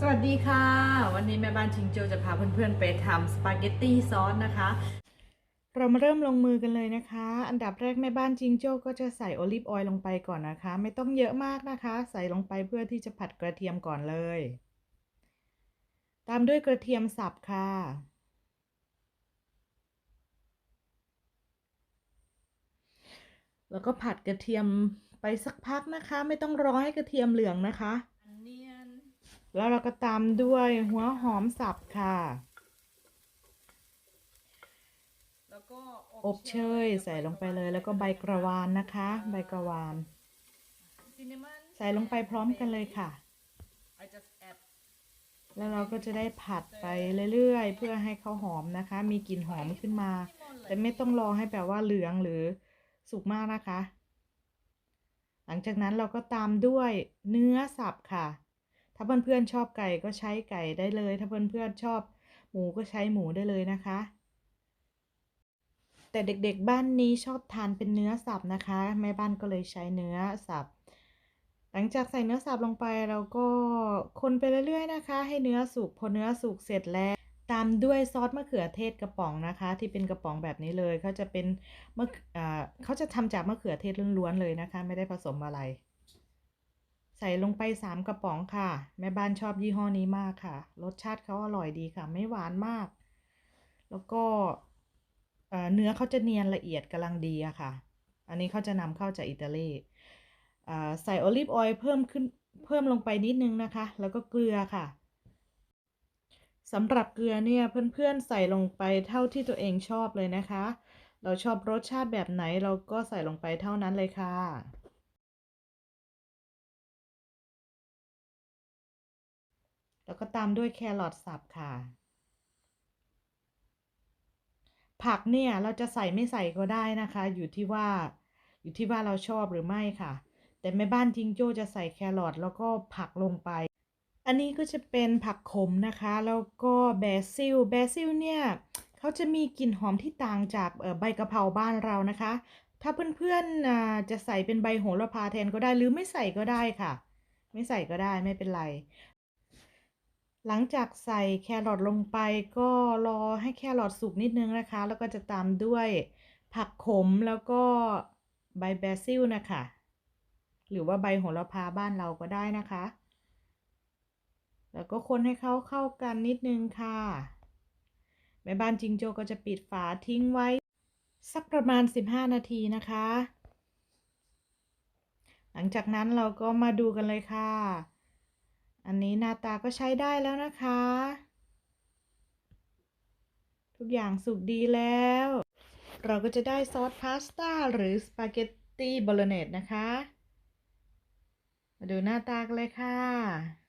สวัสดีค่ะ วันนี้แม่บ้านชิงโจจะพาเพื่อนๆไปทำสปาเกตตี้ซอสนะคะ เรามาเริ่มลงมือกันเลยนะคะ อันดับแรกแม่บ้านจิงโจ้ก็จะใส่โอลิฟออยล์ลงไปก่อนนะคะ ไม่ต้องเยอะมากนะคะ ใส่ลงไปเพื่อที่จะผัดกระเทียมก่อนเลย ตามด้วยกระเทียมสับค่ะแล้วก็ผัดกระเทียมไปสักพักนะคะ ไม่ต้องรอให้กระเทียมเหลืองนะคะ แล้วเราก็ตามด้วยหัวหอมสับค่ะ แล้วก็อบเชยใส่ลงไปเลย แล้วก็ใบกระวานนะคะ ใบกระวานซินนามอนใส่ลงไปพร้อมกันเลยค่ะ I just add แล้วเราก็จะได้ผัดไปเรื่อยๆ เพื่อให้เขาหอมนะคะ มีกลิ่นหอมขึ้นมา แต่ไม่ต้องรอให้แบบว่าเหลืองหรือสุกมากนะคะ หลังจากนั้นเราก็ตามด้วยเนื้อสับค่ะ ถ้าเพื่อนๆชอบไก่ก็ใช้ไก่ได้เลย ถ้าเพื่อนๆชอบหมูก็ใช้หมูได้เลยนะคะ แต่เด็กๆบ้านนี้ชอบทานเป็นเนื้อสับนะคะแม่บ้านก็เลยใช้เนื้อสับหลังจากใส่เนื้อสับลงไปเราก็คนไปเรื่อยๆนะคะ ให้เนื้อสุกพอเนื้อสุกเสร็จแล้ว ตามด้วยซอสมะเขือเทศกระป๋องนะคะ ที่เป็นกระป๋องแบบนี้เลยเขาจะเป็นมะอ่าเขาจะทำจากมะเขือเทศล้วนๆเลยนะคะ ไม่ได้ผสมอะไร ใส่ลงไปสามกระป๋องค่ะ แม่บ้านชอบยี่ห้อนี้มากค่ะ รสชาติเขาอร่อยดีค่ะ ไม่หวานมาก แล้วก็เเนื้อเขาจะเนียนละเอียดกำลังดีอะค่ะ อันนี้เขาจะนำเข้าจากอิตาลีใส่โอลิฟออยล์เพิ่มขึ้นเพิ่มลงไปนิดนึงนะคะ แล้วก็เกลือค่ะสำหรับเกลือเนี่ยเพื่อนๆใส่ลงไปเท่าที่ตัวเองชอบเลยนะคะ เราชอบรสชาติแบบไหนเราก็ใส่ลงไปเท่านั้นเลยค่ะ แล้วก็ตามด้วยแครอทสับค่ะ ผักเนี่ยเราจะใส่ไม่ใส่ก็ได้นะคะ อยู่ที่ว่าอยู่ที่ว่าเราชอบหรือไม่ค่ะ แต่แม่บ้านจิงโจ้จะใส่แครอทแล้วก็ผักลงไป อันนี้ก็จะเป็นผักขมนะคะ แล้วก็แบซิลแบซิลเนี่ยเขาจะมีกลิ่นหอมที่ต่างจากใบกะเพราบ้านเรานะคะ ถ้าเพื่อนๆอ่าจะใส่เป็นใบโหระพาแทนก็ได้หรือไม่ใส่ก็ได้ค่ะ ไม่ใส่ก็ได้ไม่เป็นไร หลังจากใส่แครอทลงไปก็รอให้แครอทสุกนิดนึงนะคะ แล้วก็จะตามด้วยผักขมแล้วก็ใบแบซิลนะคะ หรือว่าใบโหระพาบ้านเราก็ได้นะคะ แล้วก็คนให้เขาเข้ากันนิดนึงค่ะแม่บ้านจิงโจ้ก็จะปิดฝาทิ้งไว้ สักประมาณ 15 นาทีนะคะ หลังจากนั้นเราก็มาดูกันเลยค่ะ อันนี้หน้าตาก็ใช้ได้แล้วนะคะ ทุกอย่างสุกดีแล้ว เราก็จะได้ซอสพาสต้าหรือสปาเกตตี้บอลเนตนะคะ มาดูหน้าตากันเลยค่ะ